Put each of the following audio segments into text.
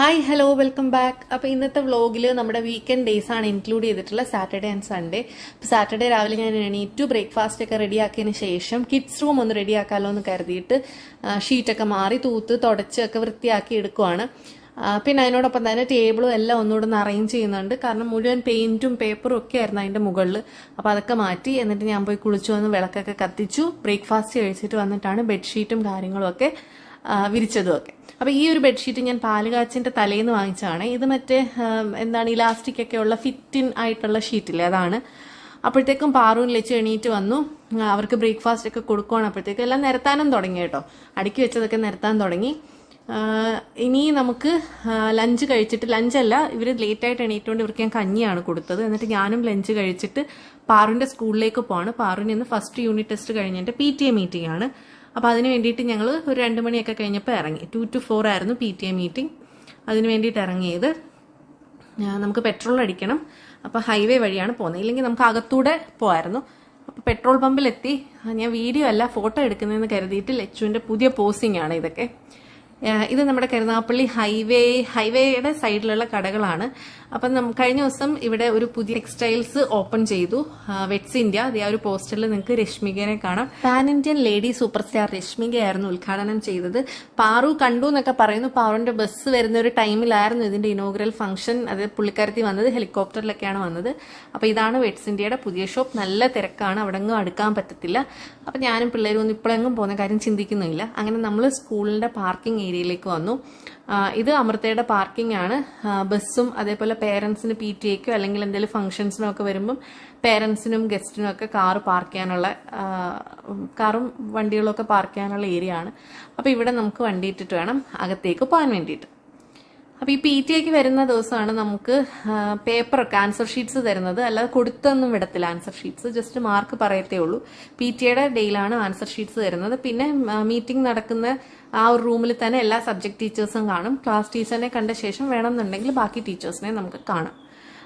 Hi hello welcome back അപ്പോൾ ഇന്നത്തെ വ്ളോഗിൽ നമ്മുടെ വീക്കെൻഡ് ഡേയ്സ് ആണ് ഇൻക്ലൂഡ് ചെയ്തിട്ടുള്ള സാറ്റർഡേ ആൻഡ് സൺഡേ സാറ്റർഡേ രാവിലെ ഞാൻ എണീറ്റു ബ്രേക്ക്ഫാസ്റ്റ് ഒക്കെ റെഡിയാക്കിയതിന് ശേഷം കിഡ്സ് റൂം ഒന്ന് റെഡിയാക്കാമല്ലോ എന്ന് കരുതിയിട്ട് ഷീറ്റൊക്കെ മാറി തൂത്ത് തുടച്ചൊക്കെ വൃത്തിയാക്കി എടുക്കുവാണ്. പിന്നെ അതിനോടൊപ്പം തന്നെ ടേബിളും എല്ലാം ഒന്നുകൂടെ ഒന്ന് അറേഞ്ച് ചെയ്യുന്നുണ്ട്. കാരണം മുഴുവൻ പെയിന്റും പേപ്പറും ഒക്കെ ആയിരുന്നു അതിന്റെ മുകളിൽ അപ്പോൾ അതൊക്കെ മാറ്റി എന്നിട്ട് ഞാൻ പോയി കുളിച്ചു വന്ന് വിളക്കൊക്കെ കത്തിച്ചു. ബ്രേക്ക്ഫാസ്റ്റ് കഴിച്ചിട്ട് വന്നിട്ടാണ് ബെഡ്ഷീറ്റും കാര്യങ്ങളും ഒക്കെ വിരിച്ചതും ഒക്കെ. അപ്പോൾ ഈ ഒരു ബെഡ്ഷീറ്റ് ഞാൻ പാലുകാച്ചിന്റെ തലേന്ന് വാങ്ങിച്ചതാണ്. ഇത് മറ്റേ എന്താണ് ഇലാസ്റ്റിക് ഒക്കെ ഉള്ള ഫിറ്റിൻ ആയിട്ടുള്ള ഷീറ്റില്ലേ അതാണ്. അപ്പോഴത്തേക്കും പാറൂൻ ലച്ച് എണീറ്റ് വന്നു. അവർക്ക് ബ്രേക്ക്ഫാസ്റ്റ് ഒക്കെ കൊടുക്കുവാണ് അപ്പോഴത്തേക്കും എല്ലാം നിരത്താനും തുടങ്ങി കേട്ടോ. അടുക്കി വെച്ചതൊക്കെ നിരത്താൻ തുടങ്ങി. ഇനി നമുക്ക് ലഞ്ച് കഴിച്ചിട്ട് ലഞ്ചല്ല ഇവർ ലേറ്റായിട്ട് എണീറ്റുകൊണ്ട് ഇവർക്ക് ഞാൻ കഞ്ഞിയാണ് കൊടുത്തത്. എന്നിട്ട് ഞാനും ലഞ്ച് കഴിച്ചിട്ട് പാറുവിന്റെ സ്കൂളിലേക്ക് പോവാണ്. പാറുവിന് ഇന്ന് ഫസ്റ്റ് യൂണിറ്റ് ടെസ്റ്റ് കഴിഞ്ഞിട്ട് പി ടി എ മീറ്റിംഗ് ആണ്. അപ്പോൾ അതിന് വേണ്ടിയിട്ട് ഞങ്ങൾ ഒരു രണ്ട് മണിയൊക്കെ കഴിഞ്ഞപ്പോൾ ഇറങ്ങി. ടു ടു ഫോർ ആയിരുന്നു പി ടി എ മീറ്റിംഗ് അതിന് വേണ്ടിയിട്ട് ഇറങ്ങിയത്. നമുക്ക് പെട്രോൾ അടിക്കണം. അപ്പോൾ ഹൈവേ വഴിയാണ് പോകുന്നത്. ഇല്ലെങ്കിൽ നമുക്ക് അകത്തൂടെ പോയായിരുന്നു അപ്പോൾ പെട്രോൾ പമ്പിലെത്തി ഞാൻ വീഡിയോ അല്ല ഫോട്ടോ എടുക്കുന്നതെന്ന് കരുതിയിട്ട് ലച്ചുവിന്റെ പുതിയ പോസിംഗ് ആണ് ഇതൊക്കെ. ഇത് നമ്മുടെ കരുനാഗപ്പള്ളി ഹൈവേ ഹൈവേയുടെ സൈഡിലുള്ള കടകളാണ്. അപ്പം കഴിഞ്ഞ ദിവസം ഇവിടെ ഒരു പുതിയ ടെക്സ്റ്റൈൽസ് ഓപ്പൺ ചെയ്തു. വെറ്റ്സ് ഇന്ത്യ അതേ ആ ഒരു പോസ്റ്ററിൽ നിങ്ങൾക്ക് രശ്മികനെ കാണാം. Pan Indian lady super star രശ്മികയായിരുന്നു ഉദ്ഘാടനം ചെയ്തത്. പാറു കണ്ടു എന്നൊക്കെ പറയുന്നു. പാറുവിന്റെ ബസ് വരുന്ന ഒരു ടൈമിലായിരുന്നു ഇതിന്റെ ഇനോഗ്രൽ ഫംഗ്ഷൻ അത് പുള്ളിക്കാരത്തി വന്നത് ഹെലികോപ്റ്ററിലൊക്കെയാണ് വന്നത്. അപ്പൊ ഇതാണ് വെറ്റ്സ് ഇന്ത്യയുടെ പുതിയ ഷോപ്പ് നല്ല തിരക്കാണ്. അവിടെ അടുക്കാൻ പറ്റത്തില്ല. അപ്പൊ ഞാനും പിള്ളേരും ഒന്നും ഇപ്പോഴെങ്ങും പോകുന്ന കാര്യം ചിന്തിക്കുന്നില്ല അങ്ങനെ നമ്മൾ സ്കൂളിന്റെ പാർക്കിംഗ് ഏരിയയിലേക്ക് വന്നു. ഇത് അമൃതയുടെ പാർക്കിംഗ് ആണ്. ബസ്സും അതേപോലെ പേരൻസിന് പി ടി എക്കോ അല്ലെങ്കിൽ എന്തെങ്കിലും ഫംഗ്ഷൻസിനോ ഒക്കെ വരുമ്പം പേരൻസിനും ഗസ്റ്റിനും ഒക്കെ കാറ് പാർക്ക് ചെയ്യാനുള്ള കാറും വണ്ടികളൊക്കെ പാർക്ക് ചെയ്യാനുള്ള ഏരിയ ആണ്. അപ്പോൾ ഇവിടെ നമുക്ക് വണ്ടി ഇട്ടിട്ട് വേണം അകത്തേക്ക് പോകാൻ വേണ്ടിയിട്ട്. അപ്പോൾ ഈ പി ടി എക്ക് വരുന്ന ദിവസമാണ് നമുക്ക് പേപ്പറൊക്കെ ആൻസർ ഷീറ്റ്സ് തരുന്നത്. അല്ലാതെ കൊടുത്തൊന്നും വിടത്തില്ല ആൻസർ ഷീറ്റ്സ് ജസ്റ്റ് മാർക്ക് പറയത്തേ ഉള്ളൂ. പി ടി എയുടെ ഡേയിലാണ് ആൻസർ ഷീറ്റ്സ് തരുന്നത്. പിന്നെ മീറ്റിംഗ് നടക്കുന്ന ആ ഒരു റൂമിൽ തന്നെ എല്ലാ സബ്ജക്ട് ടീച്ചേഴ്സും കാണും. ക്ലാസ് ടീച്ചറിനെ കണ്ട ശേഷം വേണമെന്നുണ്ടെങ്കിൽ ബാക്കി ടീച്ചേഴ്സിനെ നമുക്ക് കാണാം.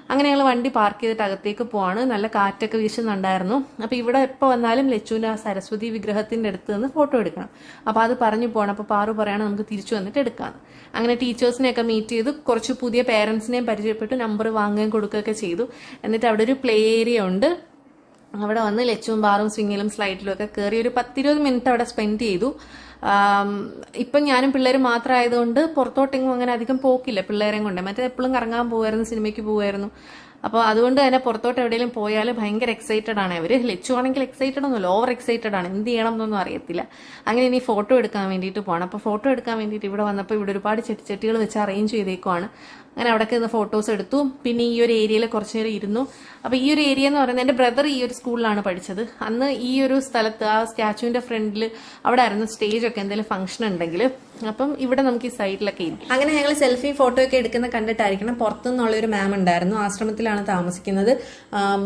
അങ്ങനെ ഞങ്ങൾ വണ്ടി പാർക്ക് ചെയ്തിട്ട് അകത്തേക്ക് പോവാണ്. നല്ല കാറ്റൊക്കെ വീശുന്നുണ്ടായിരുന്നു. അപ്പോൾ ഇവിടെ എപ്പോൾ വന്നാലും ലച്ചുവിന്റെ ആ സരസ്വതി വിഗ്രഹത്തിന്റെ അടുത്ത് നിന്ന് ഫോട്ടോ എടുക്കണം. അപ്പോൾ അത് പറഞ്ഞു പോകണം അപ്പോൾ പാറു പറയണം നമുക്ക് തിരിച്ചു വന്നിട്ട് എടുക്കാമെന്ന് അങ്ങനെ ടീച്ചേഴ്സിനെയൊക്കെ മീറ്റ് ചെയ്ത്. കുറച്ച് പുതിയ പേരൻസിനെയും പരിചയപ്പെട്ടു. നമ്പർ വാങ്ങുകയും കൊടുക്കുകയൊക്കെ ചെയ്തു. എന്നിട്ട് അവിടെ ഒരു പ്ലേ ഏരിയ ഉണ്ട്. അവിടെ വന്ന് ലച്ചും ബാറും സ്വിങ്ങിലും സ്ലൈഡിലും ഒക്കെ കയറി ഒരു പത്തിരുപത് മിനിറ്റ് അവിടെ സ്പെൻഡ് ചെയ്തു. ഇപ്പം ഞാനും പിള്ളേർ മാത്രമായതുകൊണ്ട് പുറത്തോട്ടെങ്ങും അങ്ങനെ അധികം പോക്കില്ല പിള്ളേരെയും കൊണ്ട്. മറ്റേ എപ്പോഴും കറങ്ങാൻ പോകുമായിരുന്നു സിനിമയ്ക്ക് പോകുമായിരുന്നു അപ്പോൾ അതുകൊണ്ട് തന്നെ പുറത്തോട്ട് എവിടെയെങ്കിലും പോയാൽ ഭയങ്കര എക്സൈറ്റഡ് ആണ് അവർ ലച്ചു ആണെങ്കിൽ എക്സൈറ്റഡ് ഒന്നുമില്ല ഓവർ എക്സൈറ്റഡ് ആണ്. എന്ത് ചെയ്യണം എന്നൊന്നും അറിയത്തില്ല. അങ്ങനെ ഇനി ഫോട്ടോ എടുക്കാൻ വേണ്ടിയിട്ട് പോകണം അപ്പോൾ ഫോട്ടോ എടുക്കാൻ വേണ്ടിയിട്ട് ഇവിടെ വന്നപ്പോൾ ഇവിടെ ഒരുപാട് ചെട്ടിച്ചട്ടികൾ വെച്ച് അറേഞ്ച് ചെയ്തേക്കുവാണ്. അങ്ങനെ അവിടെ നിന്ന് ഫോട്ടോസ് എടുത്തു. പിന്നെ ഈ ഒരു ഏരിയയിൽ കുറച്ച് നേരം ഇരുന്നു. അപ്പോൾ ഈ ഒരു ഏരിയ എന്ന് പറയുന്നത് എന്റെ ബ്രദർ ഈ ഒരു സ്കൂളിലാണ് പഠിച്ചത്. അന്ന് ഈ ഒരു സ്ഥലത്ത് ആ സ്റ്റാച്ചുവിന്റെ ഫ്രണ്ടിൽ അവിടെ ആയിരുന്നു സ്റ്റേജ് ഒക്കെ. എന്തെങ്കിലും ഫംഗ്ഷൻ ഉണ്ടെങ്കിൽ അപ്പം ഇവിടെ നമുക്ക് ഈ സൈഡിലൊക്കെ ഇരിക്കും. അങ്ങനെ ഞങ്ങൾ സെൽഫി ഫോട്ടോ ഒക്കെ എടുക്കുന്ന കണ്ടിട്ടായിരിക്കണം. പുറത്തുനിന്നുള്ള ഒരു മാം ഉണ്ടായിരുന്നു. ആശ്രമത്തിലാണ് താമസിക്കുന്നത്.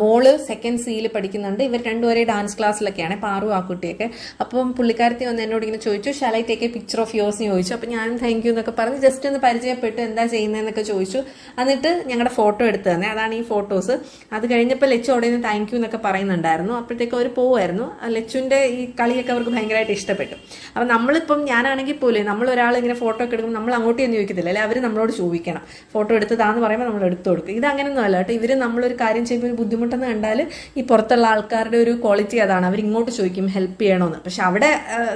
മോൾ സെക്കൻഡ് സിയിൽ പഠിക്കുന്നുണ്ട്. ഇവർ രണ്ടുപേരെ ഡാൻസ് ക്ലാസ്സിലൊക്കെയാണ് പാറു ആ കുട്ടിയൊക്കെ അപ്പം പുള്ളിക്കാരത്തി വന്ന് എന്നോട് ഇങ്ങനെ ചോദിച്ചു ശലൈറ്റേക്ക് പിക്ചർ ഓഫ് യോസ് എന്ന് ചോദിച്ചു. അപ്പം ഞാൻ താങ്ക് യു എന്നൊക്കെ പറഞ്ഞ് ജസ്റ്റ് ഒന്ന് പരിചയപ്പെട്ടു എന്താ ചെയ്യുന്നതെന്നൊക്കെ ചോദിച്ചു. എന്നിട്ട് ഞങ്ങളുടെ ഫോട്ടോ എടുത്തു തന്നെ. അതാണ് ഈ ഫോട്ടോസ്. അത് കഴിഞ്ഞപ്പോൾ ലച്ചു അവിടെ നിന്ന് താങ്ക് യു എന്നൊക്കെ പറയുന്നുണ്ടായിരുന്നു. അപ്പോഴത്തേക്ക് അവർ പോവുമായിരുന്നു ആ ലച്ചുവിന്റെ ഈ കളിയൊക്കെ അവർക്ക് ഭയങ്കരമായിട്ട് ഇഷ്ടപ്പെട്ടു. അപ്പം നമ്മളിപ്പം ഞാനാണെങ്കിൽ പോലും നമ്മൾ ഇങ്ങനെ ഫോട്ടോ ഒക്കെ എടുക്കുമ്പോൾ നമ്മൾ അങ്ങോട്ട് ചെന്ന് ചോദിക്കത്തില്ല. അല്ലെ അവർ നമ്മളോട് ചോദിക്കണം. ഫോട്ടോ എടുത്തതാന്ന് പറയുമ്പോൾ നമ്മൾ എടുത്തു കൊടുക്കും. ഇത് അങ്ങനെയൊന്നും അല്ല കേട്ടോ. ഇവർ നമ്മളൊരു കാര്യം ചെയ്യുമ്പോൾ ഒരു ബുദ്ധിമുട്ടെന്ന് കണ്ടാൽ ഈ പുറത്തുള്ള ആൾക്കാരുടെ ഒരു ക്വാളിറ്റി അതാണ്. അവർ ഇങ്ങോട്ട് ചോദിക്കും ഹെൽപ്പ് ചെയ്യണമെന്ന് പക്ഷെ അവിടെ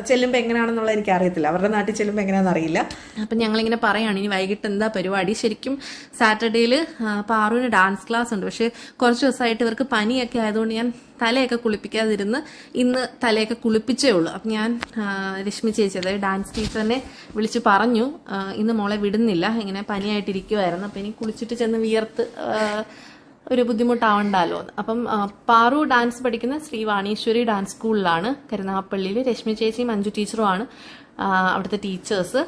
ചെല്ലുമ്പോൾ എങ്ങനെയാണെന്നുള്ളത് എനിക്ക് അറിയത്തില്ല അവരുടെ നാട്ടിൽ ചെല്ലുമ്പോൾ എങ്ങനെയാണെന്ന് അറിയില്ല. അപ്പം ഞങ്ങളിങ്ങനെ പറയുകയാണ് ഇനി വൈകിട്ട് എന്താ പരിപാടി? ശരിക്കും സാറ്റർഡേയിൽ പാറുവിന് ഡാൻസ് ക്ലാസ് ഉണ്ട്. പക്ഷേ കുറച്ച് ദിവസമായിട്ട് ഇവർക്ക് പനിയൊക്കെ ആയതുകൊണ്ട് ഞാൻ തലയൊക്കെ കുളിപ്പിക്കാതിരുന്ന് ഇന്ന് തലയൊക്കെ കുളിപ്പിച്ചേ ഉള്ളൂ. അപ്പം ഞാൻ രശ്മി ചേച്ചി അതായത് ഡാൻസ് ടീച്ചറിനെ വിളിച്ച് പറഞ്ഞു ഇന്ന് മോളെ വിടുന്നില്ല ഇങ്ങനെ പനിയായിട്ടിരിക്കുമായിരുന്നു അപ്പം ഇനി കുളിച്ചിട്ട് ചെന്ന് വിയർത്ത് ഒരു ബുദ്ധിമുട്ടാവണ്ടല്ലോ അപ്പം പാറു ഡാൻസ് പഠിക്കുന്ന ശ്രീ വാണീശ്വരി ഡാൻസ് സ്കൂളിലാണ് കരുനാഗപ്പള്ളിയിൽ രശ്മി ചേച്ചിയും മഞ്ജു ടീച്ചറുമാണ് അവിടുത്തെ ടീച്ചേഴ്സ്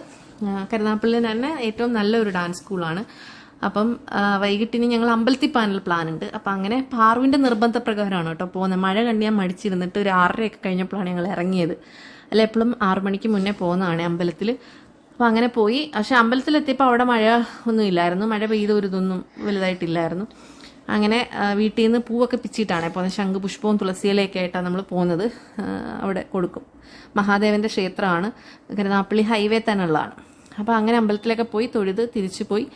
കരുനാഗപ്പള്ളിയിൽ തന്നെ ഏറ്റവും നല്ലൊരു ഡാൻസ് സ്കൂളാണ് അപ്പം വൈകിട്ട് വൈകിട്ടിന് ഞങ്ങൾ അമ്പലത്തിൽ പോകാനുള്ള പ്ലാൻ ഉണ്ട് അപ്പം അങ്ങനെ പാറുവിന്റെ നിർബന്ധ പ്രകാരമാണ് കേട്ടോ പോകുന്നത്. മഴ കണ്ട് ഞാൻ മടിച്ചിരുന്നിട്ട് ഒരു ആറരയൊക്കെ കഴിഞ്ഞപ്പോഴാണ് ഞങ്ങൾ ഇറങ്ങിയത്. അല്ല എപ്പോഴും ആറു മണിക്ക് മുന്നേ പോകുന്നതാണ് അമ്പലത്തിൽ അപ്പോൾ അങ്ങനെ പോയി. പക്ഷേ അമ്പലത്തിലെത്തിയപ്പോൾ അവിടെ മഴ ഒന്നും ഇല്ലായിരുന്നു. മഴ പെയ്ത ഒരു ഇതൊന്നും വലുതായിട്ടില്ലായിരുന്നു. അങ്ങനെ വീട്ടിൽ നിന്ന് പൂവൊക്കെ പിച്ചിട്ടാണ് പോകുന്നത്. ശംഖുപുഷ്പവും തുളസിയിലൊക്കെ ആയിട്ടാണ് നമ്മൾ പോകുന്നത്. അവിടെ കൊടുക്കും. മഹാദേവന്റെ ക്ഷേത്രമാണ്. കരുനാപ്പള്ളി ഹൈവേ തന്നെ ഉള്ളതാണ് അപ്പോൾ അങ്ങനെ അമ്പലത്തിലൊക്കെ പോയി തൊഴുത് തിരിച്ചു പോയി.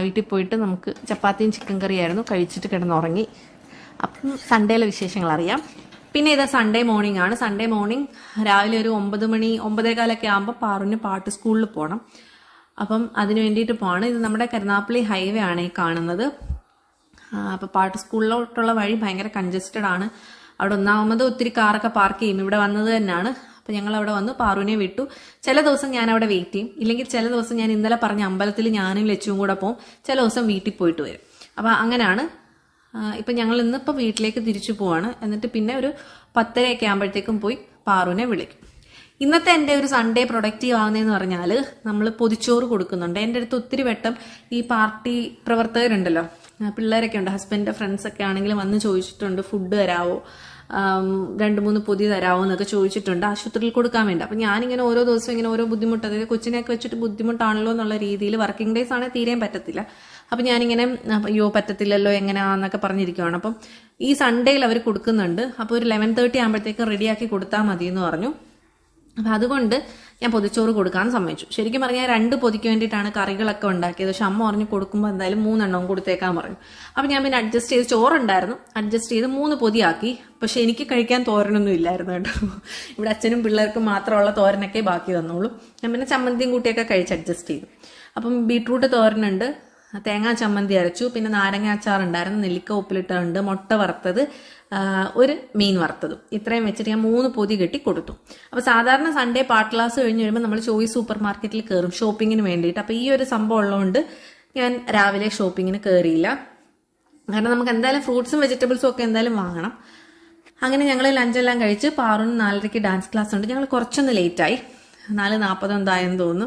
വീട്ടിൽ പോയിട്ട് നമുക്ക് ചപ്പാത്തിയും ചിക്കൻ കറിയായിരുന്നു. കഴിച്ചിട്ട് കിടന്നുറങ്ങി. അപ്പം സൺഡേയിലെ വിശേഷങ്ങൾ അറിയാം. പിന്നെ ഇതാ സൺഡേ മോർണിംഗ് ആണ്. സൺഡേ മോർണിംഗ് രാവിലെ ഒരു ഒമ്പത് മണി ഒമ്പതേകാലൊക്കെ ആകുമ്പോൾ പാറുവിന് പാട്ട് സ്കൂളിൽ പോകണം അപ്പം അതിന് വേണ്ടിയിട്ട് പോവാണ്. ഇത് നമ്മുടെ കരുനാപ്പള്ളി ഹൈവേ ആണ് ഈ കാണുന്നത്. അപ്പോൾ പാട്ട് സ്കൂളിലോട്ടുള്ള വഴി ഭയങ്കര കൺജസ്റ്റഡ് ആണ്. അവിടെ ഒന്നാമത് ഒത്തിരി കാറൊക്കെ പാർക്ക് ചെയ്യും. ഇവിടെ വന്നത് തന്നെയാണ്. അപ്പോൾ ഞങ്ങൾ അവിടെ വന്ന് പാറുവിനെ വിട്ടു. ചില ദിവസം ഞാൻ അവിടെ വെയിറ്റ് ചെയ്യും. ഇല്ലെങ്കിൽ ചില ദിവസം ഞാൻ ഇന്നലെ പറഞ്ഞ അമ്പലത്തിൽ ഞാനും ലച്ചുവും കൂടെ പോകും ചില ദിവസം വീട്ടിൽ പോയിട്ട് വരും. അപ്പോൾ അങ്ങനെയാണ് ഇപ്പം ഞങ്ങൾ ഇന്നിപ്പോൾ വീട്ടിലേക്ക് തിരിച്ചു പോവാണ്. എന്നിട്ട് പിന്നെ ഒരു പത്തരയൊക്കെ ആകുമ്പോഴത്തേക്കും പോയി പാറുവിനെ വിളിക്കും. ഇന്നത്തെ എന്റെ ഒരു സൺഡേ പ്രൊഡക്റ്റീവ് ആവുന്നതെന്ന് പറഞ്ഞാൽ നമ്മൾ പൊതിച്ചോറ് കൊടുക്കുന്നുണ്ട്. എന്റെ അടുത്ത് ഒത്തിരി വട്ടം ഈ പാർട്ടി പ്രവർത്തകരുണ്ടല്ലോ. പിള്ളേരൊക്കെ ഉണ്ട്. ഹസ്ബൻഡിന്റെ ഫ്രണ്ട്സൊക്കെ ആണെങ്കിലും വന്ന് ചോദിച്ചിട്ടുണ്ട് ഫുഡ് തരാവോ? രണ്ട് മൂന്ന് പൊതി തരാവോ എന്നൊക്കെ ചോദിച്ചിട്ടുണ്ട്. ആശുപത്രിയിൽ കൊടുക്കാൻ വേണ്ടി. അപ്പം ഞാനിങ്ങനെ ഓരോ ദിവസവും ഇങ്ങനെ ഓരോ ബുദ്ധിമുട്ട് അതായത് കൊച്ചിനെയൊക്കെ വെച്ചിട്ട് ബുദ്ധിമുട്ടാണല്ലോ എന്നുള്ള രീതിയിൽ വർക്കിംഗ് ഡേയ്സ് ആണെങ്കിൽ തീരെയും പറ്റത്തില്ല. അപ്പം ഞാനിങ്ങനെ അയ്യോ പറ്റത്തില്ലല്ലോ എങ്ങനെയാന്നൊക്കെ പറഞ്ഞിരിക്കുവാണ്. അപ്പം ഈ സൺഡേയിൽ അവർ കൊടുക്കുന്നുണ്ട്. അപ്പോൾ ഒരു ലെവൻ തേർട്ടി ആകുമ്പോഴത്തേക്ക് റെഡിയാക്കി കൊടുത്താൽ മതി എന്ന് പറഞ്ഞു. അപ്പം അതുകൊണ്ട് ഞാൻ പൊതിച്ചോറ് കൊടുക്കാൻ സമ്മതിച്ചു. ശരിക്കും പറഞ്ഞാൽ രണ്ട് പൊതിക്ക് വേണ്ടിയിട്ടാണ് കറികളൊക്കെ ഉണ്ടാക്കിയത്. പക്ഷെ അമ്മ പറഞ്ഞു കൊടുക്കുമ്പോൾ എന്തായാലും മൂന്നെണ്ണവും കൊടുത്തേക്കാൻ പറഞ്ഞു. അപ്പം ഞാൻ പിന്നെ അഡ്ജസ്റ്റ് ചെയ്ത് ചോറുണ്ടായിരുന്നു. അഡ്ജസ്റ്റ് ചെയ്ത് മൂന്ന് പൊതിയാക്കി. പക്ഷെ എനിക്ക് കഴിക്കാൻ തോരനൊന്നും ഇല്ലായിരുന്നു കേട്ടോ. ഇവിടെ അച്ഛനും പിള്ളേർക്കും മാത്രമുള്ള തോരനൊക്കെ ബാക്കി വന്നോളൂ ഞാൻ പിന്നെ ചമ്മന്തിയും കൂട്ടിയൊക്കെ കഴിച്ച് അഡ്ജസ്റ്റ് ചെയ്തു. അപ്പം ബീട്രൂട്ട് തോരനുണ്ട്. തേങ്ങാ ചമ്മന്തി അരച്ചു. പിന്നെ നാരങ്ങ അച്ചാർ നെല്ലിക്ക ഉപ്പിലിട്ടുണ്ട് മുട്ട വറുത്തത്. ഒരു മീൻ വറുത്തതും. ഇത്രയും വെച്ചിട്ട് ഞാൻ മൂന്ന് പൊതി കെട്ടി കൊടുത്തു അപ്പോൾ സാധാരണ സൺഡേ പാട്ട് ക്ലാസ് കഴിഞ്ഞ് വരുമ്പോൾ നമ്മൾ ചോയ്സ് സൂപ്പർ മാർക്കറ്റിൽ കയറും ഷോപ്പിങ്ങിന് വേണ്ടിയിട്ട്. അപ്പോൾ ഈ ഒരു സംഭവം ഉള്ളതുകൊണ്ട് ഞാൻ രാവിലെ ഷോപ്പിങ്ങിന് കയറിയില്ല കാരണം നമുക്ക് എന്തായാലും ഫ്രൂട്ട്സും വെജിറ്റബിൾസും ഒക്കെ എന്തായാലും വാങ്ങണം. അങ്ങനെ ഞങ്ങൾ ലഞ്ചെല്ലാം കഴിച്ച് പാറൂന് നാലരയ്ക്ക് ഡാൻസ് ക്ലാസ് ഉണ്ട്. ഞങ്ങൾ കുറച്ചൊന്ന് ലേറ്റായി നാല് നാൽപ്പത് എന്തായെന്ന് തോന്നുന്നു.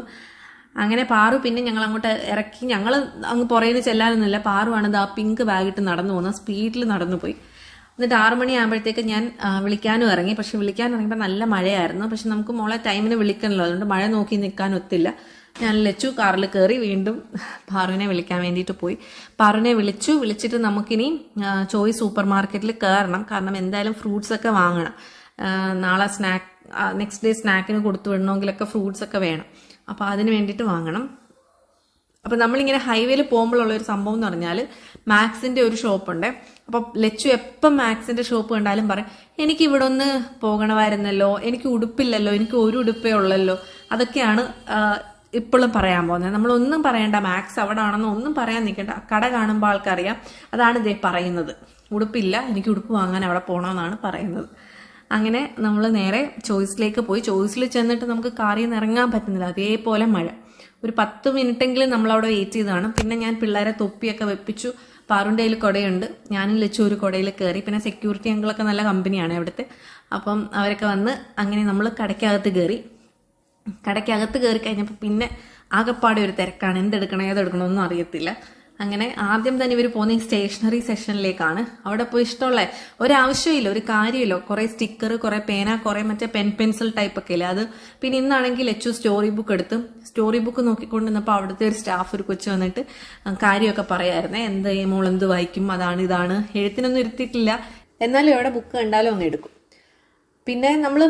അങ്ങനെ പാറു പിന്നെ ഞങ്ങൾ അങ്ങോട്ട് ഇറക്കി. ഞങ്ങൾ അങ്ങ് പുറയിൽ ചെല്ലാനൊന്നുമില്ല. പാറുവാണ് ആ പിങ്ക് ബാഗിട്ട് നടന്നു പോകുന്നത്. സ്പീഡിൽ നടന്നു പോയി എന്നിട്ട് ആറു മണിയാകുമ്പോഴത്തേക്ക് ഞാൻ വിളിക്കാനും ഇറങ്ങി. പക്ഷെ വിളിക്കാൻ ഇറങ്ങിയപ്പോൾ നല്ല മഴയായിരുന്നു. പക്ഷെ നമുക്ക് മോളെ ടൈമിന് വിളിക്കണല്ലോ. അതുകൊണ്ട് മഴ നോക്കി നിൽക്കാൻ ഒത്തില്ല. ഞാൻ ലച്ചു കാറിൽ കയറി വീണ്ടും പാറുവിനെ വിളിക്കാൻ വേണ്ടിയിട്ട് പോയി. പാറുവിനെ വിളിച്ചു. വിളിച്ചിട്ട് നമുക്കിനി ചോയ് സൂപ്പർ മാർക്കറ്റിൽ കയറണം. കാരണം എന്തായാലും ഫ്രൂട്ട്സ് ഒക്കെ വാങ്ങണം. നാളെ സ്നാക്ക് നെക്സ്റ്റ് ഡേ സ്നാക്കിന് കൊടുത്തു വിടണമെങ്കിലൊക്കെ ഫ്രൂട്ട്സ് ഒക്കെ വേണം. അപ്പോൾ അതിന് വേണ്ടിയിട്ട് വാങ്ങണം. അപ്പൊ നമ്മളിങ്ങനെ ഹൈവേയിൽ പോകുമ്പോഴുള്ള ഒരു സംഭവം എന്ന് പറഞ്ഞാൽ മാക്സിന്റെ ഒരു ഷോപ്പുണ്ട്. അപ്പോൾ ലച്ചു എപ്പം മാക്സിന്റെ ഷോപ്പ് കണ്ടാലും പറയും എനിക്ക് ഇവിടെ ഒന്ന് പോകണമായിരുന്നല്ലോ എനിക്ക് ഉടുപ്പില്ലല്ലോ എനിക്ക് ഒരു ഉടുപ്പേ ഉള്ളല്ലോ. അതൊക്കെയാണ് ഇപ്പോഴും പറയാൻ പോകുന്നത്. നമ്മളൊന്നും പറയണ്ട മാക്സ് അവിടെ ആണെന്ന് ഒന്നും പറയാൻ നിൽക്കേണ്ട. കട കാണുമ്പോൾ ആൾക്കറിയാം. അതാണ് ഇതേ പറയുന്നത്. ഉടുപ്പില്ല എനിക്ക് ഉടുപ്പ് വാങ്ങാൻ അവിടെ പോകണമെന്നാണ് പറയുന്നത്. അങ്ങനെ നമ്മൾ നേരെ ചോയ്സിലേക്ക് പോയി. ചോയ്സിൽ ചെന്നിട്ട് നമുക്ക് കാറിൽ നിന്ന് ഇറങ്ങാൻ പറ്റുന്നില്ല. അതേപോലെ മഴ. ഒരു പത്ത് മിനിറ്റെങ്കിലും നമ്മൾ അവിടെ വെയിറ്റ് ചെയ്തതാണ് പിന്നെ ഞാൻ പിള്ളേരെ തൊപ്പിയൊക്കെ വെപ്പിച്ചു. പാറുന്റെ കയ്യിൽ കുടയുണ്ട്. ഞാനും ലച്ചു ഒരു കുടയിൽ കയറി പിന്നെ സെക്യൂരിറ്റി അങ്കിളൊക്കെ നല്ല കമ്പനിയാണ് അവിടുത്തെ. അപ്പം അവരൊക്കെ വന്ന് അങ്ങനെ നമ്മൾ കടയ്ക്കകത്ത് കയറി കടയ്ക്കകത്ത് കയറി കഴിഞ്ഞപ്പോൾ പിന്നെ ആകെപ്പാടെ ഒരു തിരക്കാണ്. എന്തെടുക്കണം ഏതെടുക്കണമെന്നും അറിയത്തില്ല. അങ്ങനെ ആദ്യം തന്നെ ഇവർ പോകുന്ന ഈ സ്റ്റേഷനറി സെഷനിലേക്കാണ്. അവിടെ പോയി ഇഷ്ടമുള്ള ഒരാവശ്യമില്ല ഒരു കാര്യമില്ല. കുറേ സ്റ്റിക്കർ കുറേ പേന കുറേ മറ്റേ പെൻ പെൻസിൽ ടൈപ്പ് ഒക്കെ ഇല്ലേ? അത് പിന്നെ ഇന്നാണെങ്കിൽ എച്ചു സ്റ്റോറി ബുക്ക് എടുത്ത് സ്റ്റോറി ബുക്ക് നോക്കിക്കൊണ്ട് നിന്നപ്പോൾ അവിടുത്തെ ഒരു സ്റ്റാഫ് ഒരു കൊച്ചു വന്നിട്ട് കാര്യമൊക്കെ പറയായിരുന്നേ. എന്ത് വായിക്കും? അതാണ് ഇതാണ്. എഴുത്തിനൊന്നും ഇരുത്തിയിട്ടില്ല. എന്നാലും എവിടെ ബുക്ക് കണ്ടാലും ഒന്ന് എടുക്കും. പിന്നെ നമ്മൾ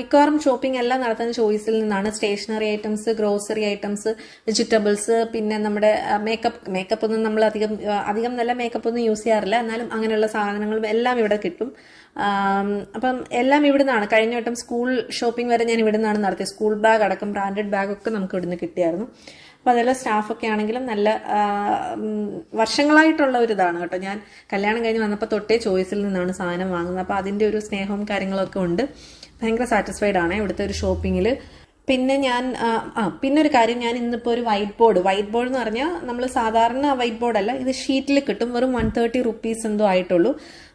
മിക്കവാറും ഷോപ്പിംഗ് എല്ലാം നടത്തുന്ന ചോയ്സിൽ നിന്നാണ് stationery items grocery items vegetables പിന്നെ നമ്മുടെ മേക്കപ്പ് മേക്കപ്പ് ഒന്നും നമ്മൾ അധികം അധികം നല്ല മേക്കപ്പ് ഒന്നും യൂസ് ചെയ്യാറില്ല. എന്നാലും അങ്ങനെയുള്ള സാധനങ്ങളും എല്ലാം ഇവിടെ കിട്ടും. അപ്പം എല്ലാം ഇവിടെ നിന്നാണ് കഴിഞ്ഞ വട്ടം സ്കൂൾ ഷോപ്പിംഗ് വരെ ഞാൻ ഇവിടെ നിന്നാണ് നടത്തിയത്. സ്കൂൾ ബാഗ് അടക്കം ബ്രാൻഡഡ് ബാഗൊക്കെ നമുക്ക് ഇവിടുന്ന് കിട്ടിയായിരുന്നു. അപ്പോൾ അതിലെ സ്റ്റാഫൊക്കെ ആണെങ്കിലും നല്ല വർഷങ്ങളായിട്ടുള്ള ഒരു ഇതാണ് കേട്ടോ. ഞാൻ കല്യാണം കഴിഞ്ഞ് വന്നപ്പോൾ തൊട്ടേ ചോയ്സിൽ നിന്നാണ് സാധനം വാങ്ങുന്നത്. അപ്പോൾ അതിന്റെ ഒരു സ്നേഹവും കാര്യങ്ങളൊക്കെ ഉണ്ട്. ഭയങ്കര സാറ്റിസ്ഫൈഡ് ആണ് ഇവിടുത്തെ ഒരു ഷോപ്പിങ്ങിൽ പിന്നെ ഞാൻ ആ, പിന്നെ ഒരു കാര്യം ഞാൻ ഇന്നിപ്പോൾ ഒരു വൈറ്റ് ബോർഡ് വൈറ്റ് ബോർഡ് എന്ന് പറഞ്ഞാൽ നമ്മൾ സാധാരണ വൈറ്റ് ബോർഡ് അല്ല ഇത് ഷീറ്റിൽ കിട്ടും. വെറും വൺ തേർട്ടി റുപ്പീസ് എന്തോ ആയിട്ടുള്ളൂ.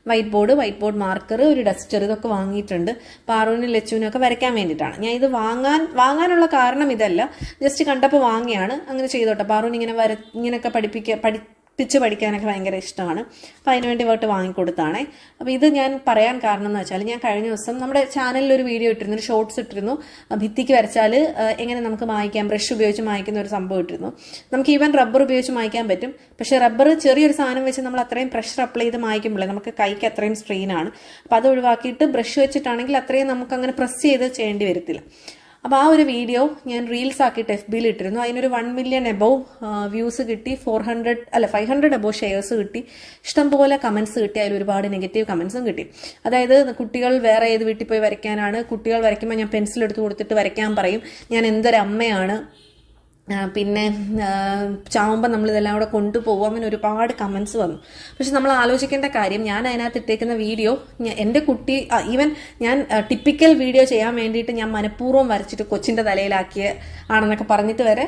White board white board marker ഒരു ഡസ്റ്റർ ഇതൊക്കെ വാങ്ങിയിട്ടുണ്ട്. പാറുവിനും ലച്ചുവിനും ഒക്കെ വരയ്ക്കാൻ വേണ്ടിയിട്ടാണ്. ഞാൻ ഇത് വാങ്ങാൻ വാങ്ങാനുള്ള കാരണം ഇതല്ല. ജസ്റ്റ് കണ്ടപ്പോൾ വാങ്ങിയാണ്. അങ്ങനെ ചെയ്തോട്ടെ. പാറുവിന് ഇങ്ങനെ വര ഇങ്ങനെയൊക്കെ പഠിപ്പിക്കുക പഠിപ്പിച്ച് പഠിക്കാനൊക്കെ ഭയങ്കര ഇഷ്ടമാണ്. അപ്പം അതിനുവേണ്ടി വേണ്ടി വാങ്ങിക്കൊടുത്താണേ അപ്പോൾ ഇത് ഞാൻ പറയാൻ കാരണം എന്ന് വെച്ചാൽ ഞാൻ കഴിഞ്ഞ ദിവസം നമ്മുടെ ചാനലിൽ ഒരു വീഡിയോ ഇട്ടിരുന്നു ഒരു ഷോർട്സ് ഇട്ടിരുന്നു. ഭിത്തിക്ക് വരച്ചാൽ എങ്ങനെ നമുക്ക് മായ്ക്കാം ബ്രഷ് ഉപയോഗിച്ച് മായ്ക്കുന്ന ഒരു സംഭവം ഇട്ടിരുന്നു. നമുക്ക് ഈവൻ റബ്ബർ ഉപയോഗിച്ച് മായ്ക്കാൻ പറ്റും. പക്ഷേ റബ്ബർ ചെറിയൊരു സാധനം വെച്ച് നമ്മൾ അത്രയും പ്രഷർ അപ്ലൈ ചെയ്ത് മായ്ക്കുമ്പോഴേ നമുക്ക് കൈക്ക് അത്രയും സ്ട്രെയിൻ ആണ്. അപ്പോൾ അത് ഒഴിവാക്കിയിട്ട് ബ്രഷ് വെച്ചിട്ടാണെങ്കിൽ അത്രയും നമുക്ക് അങ്ങനെ പ്രസ് ചെയ്ത് ചെയ്യേണ്ടി വരത്തില്ല. അപ്പോൾ ആ ഒരു വീഡിയോ ഞാൻ റീൽസ് ആക്കിയിട്ട് എഫ് ബിയിൽ ഇട്ടിരുന്നു. അതിനൊരു വൺ മില്യൺ എബോവ് വ്യൂസ് കിട്ടി. ഫോർ ഹൺഡ്രഡ് അല്ല ഫൈവ് ഹൺഡ്രഡ് എബോവ് ഷെയർസ് കിട്ടി. ഇഷ്ടംപോലെ കമൻസ് കിട്ടി. അതിൽ ഒരുപാട് നെഗറ്റീവ് കമൻസും കിട്ടി. അതായത് കുട്ടികൾ വേറെ ഏത് വീട്ടിൽ പോയി വരയ്ക്കാനാണ്? കുട്ടികൾ വരയ്ക്കുമ്പോൾ ഞാൻ പെൻസിൽ എടുത്ത് കൊടുത്തിട്ട് വരയ്ക്കാൻ പറയും. ഞാൻ എന്തൊരു അമ്മയാണ് പിന്നെ ചാവുമ്പോൾ നമ്മൾ ഇതെല്ലാം കൂടെ കൊണ്ടുപോകും. അങ്ങനെ ഒരുപാട് കമൻസ് വന്നു. പക്ഷെ നമ്മൾ ആലോചിക്കേണ്ട കാര്യം ഞാൻ അതിനകത്ത് ഇട്ടേക്കുന്ന വീഡിയോ എന്റെ കുട്ടി ഈവൻ ഞാൻ ടിപ്പിക്കൽ വീഡിയോ ചെയ്യാൻ വേണ്ടിയിട്ട് ഞാൻ മനഃപൂർവം വരച്ചിട്ട് കൊച്ചിന്റെ തലയിലാക്കിയ ആണെന്നൊക്കെ പറഞ്ഞിട്ട് വരെ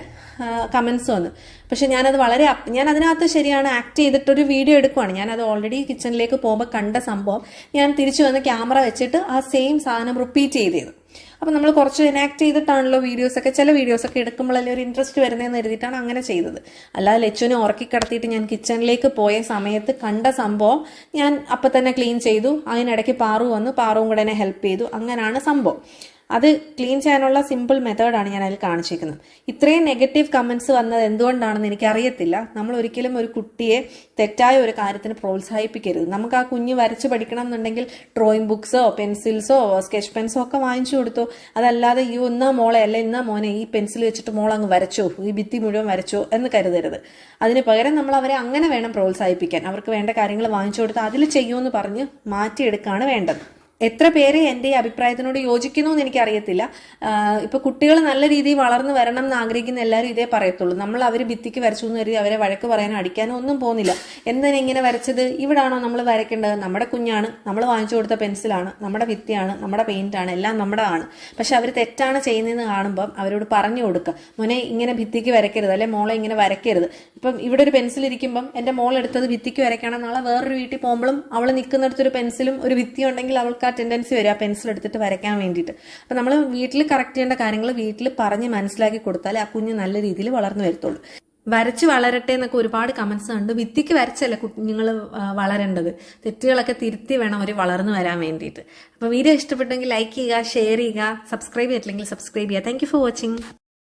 കമൻസ് വന്നു. പക്ഷെ ഞാനത് വളരെ ഞാൻ അതിനകത്ത് ശരിയാണ് ആക്ട് ചെയ്തിട്ടൊരു വീഡിയോ എടുക്കുവാണ്. ഞാനത് ഓൾറെഡി കിച്ചണിലേക്ക് പോകുമ്പോൾ കണ്ട സംഭവം ഞാൻ തിരിച്ചു വന്ന് ക്യാമറ വെച്ചിട്ട് ആ സെയിം സാധനം റിപ്പീറ്റ് ചെയ്തത് അപ്പം നമ്മൾ കുറച്ച് എനാക്ട് ചെയ്തിട്ടാണല്ലോ വീഡിയോസൊക്കെ ചില വീഡിയോസൊക്കെ എടുക്കുമ്പോഴല്ലേ ഒരു ഇൻട്രസ്റ്റ് വരുന്നതെന്ന് എഴുതിയിട്ടാണ് അങ്ങനെ ചെയ്തത്. അല്ലാതെ ലച്ചുവിനെ ഉറക്കി കിടത്തിയിട്ട് ഞാൻ കിച്ചണിലേക്ക് പോയ സമയത്ത് കണ്ട സംഭവം ഞാൻ അപ്പം തന്നെ ക്ലീൻ ചെയ്തു അതിനിടയ്ക്ക് പാറു വന്നു പാറുവും കൂടെ ഹെൽപ്പ് ചെയ്തു. അങ്ങനെയാണ് സംഭവം. അത് ക്ലീൻ ചെയ്യാനുള്ള സിമ്പിൾ മെത്തേഡാണ് ഞാൻ അതിൽ കാണിച്ചിരിക്കുന്നത് ഇത്രയും നെഗറ്റീവ് കമൻസ് വന്നത് എന്തുകൊണ്ടാണെന്ന് എനിക്കറിയത്തില്ല. നമ്മൾ ഒരിക്കലും ഒരു കുട്ടിയെ തെറ്റായ ഒരു കാര്യത്തിന് പ്രോത്സാഹിപ്പിക്കരുത്. നമുക്ക് ആ കുഞ്ഞ് വരച്ച് പഠിക്കണം എന്നുണ്ടെങ്കിൽ ഡ്രോയിങ് ബുക്സോ പെൻസിൽസോ സ്കെച്ച് പെൻസോ ഒക്കെ വാങ്ങിച്ചു കൊടുത്തു. അതല്ലാതെ ഈ ഒന്നാ മോളെ അല്ല ഇന്നാ മോനെ ഈ പെൻസിൽ വെച്ചിട്ട് മോൾ അങ്ങ് വരച്ചോ ഈ ഭിത്തി മുഴുവൻ വരച്ചോ എന്ന് കരുതരുത്. അതിന് പകരം നമ്മൾ അവരെ അങ്ങനെ വേണം പ്രോത്സാഹിപ്പിക്കാൻ. അവർക്ക് വേണ്ട കാര്യങ്ങൾ വാങ്ങിച്ചു കൊടുത്ത് അതിൽ ചെയ്യുമെന്ന് പറഞ്ഞ് മാറ്റിയെടുക്കുകയാണ് വേണ്ടത്. എത്ര പേര് എന്റെ ഈ അഭിപ്രായത്തിനോട് യോജിക്കുന്നു എന്ന് എനിക്കറിയത്തില്ല. ഇപ്പോൾ ഇപ്പൊ കുട്ടികൾ നല്ല രീതിയിൽ വളർന്നു വരണം എന്ന് ആഗ്രഹിക്കുന്ന എല്ലാവരും ഇതേ പറയത്തുള്ളൂ. നമ്മൾ അവർ ഭിത്തിക്ക് വരച്ചു എന്ന് കരുതി അവരെ വഴക്ക് പറയാനോ അടിക്കാനോ ഒന്നും പോകുന്നില്ല. എന്തിനാ ഇങ്ങനെ വരച്ചത്? ഇവിടാണോ നമ്മൾ വരയ്ക്കേണ്ടത്? നമ്മുടെ കുഞ്ഞാണ്. നമ്മൾ വാങ്ങിച്ചു കൊടുത്ത പെൻസിലാണ്. നമ്മുടെ ഭിത്തിയാണ്. നമ്മുടെ പെയിന്റ് ആണ് എല്ലാം നമ്മുടെ ആണ്. പക്ഷെ അവർ തെറ്റാണ് ചെയ്യുന്നതെന്ന് കാണുമ്പം അവരോട് പറഞ്ഞു കൊടുക്കുക. മോനെ ഇങ്ങനെ ഭിത്തിക്ക് വരയ്ക്കരുത്. അല്ലെ മോളെ ഇങ്ങനെ വരയ്ക്കരുത്. ഇപ്പം ഇവിടെ ഒരു പെൻസിൽ ഇരിക്കുമ്പം എന്റെ മോൾ എടുത്തത് ഭിത്തിക്ക് വരയ്ക്കണം നാളെ വേറൊരു വീട്ടിൽ പോകുമ്പോഴും അവൾ നിൽക്കുന്നിടത്തൊരു പെൻസിലും ഒരു ഭിത്തി ഉണ്ടെങ്കിൽ അവൾക്ക് ആ ടെൻഡൻസി വരും ആ പെൻസിൽ എടുത്തിട്ട് വരയ്ക്കാൻ വേണ്ടിയിട്ട്. അപ്പം നമ്മൾ വീട്ടിൽ കറക്റ്റ് ചെയ്യേണ്ട കാര്യങ്ങൾ വീട്ടിൽ പറഞ്ഞ് മനസ്സിലാക്കി കൊടുത്താൽ ആ കുഞ്ഞ് നല്ല രീതിയിൽ വളർന്നു വരത്തുള്ളൂ. വരച്ച് വളരട്ടെ എന്നൊക്കെ ഒരുപാട് കമൻസ് ഉണ്ട് വിത്തിക്ക് വരച്ചല്ല കുഞ്ഞുങ്ങൾ വളരേണ്ടത്? തെറ്റുകളൊക്കെ തിരുത്തി വേണം അവർ വളർന്നു വരാൻ വേണ്ടിയിട്ട്. അപ്പോൾ വീഡിയോ ഇഷ്ടപ്പെട്ടെങ്കിൽ ലൈക്ക് ചെയ്യുക ഷെയർ ചെയ്യുക സബ്സ്ക്രൈബ് ചെയ്തിട്ടില്ലെങ്കിൽ സബ്സ്ക്രൈബ് ചെയ്യുക. Thank for watching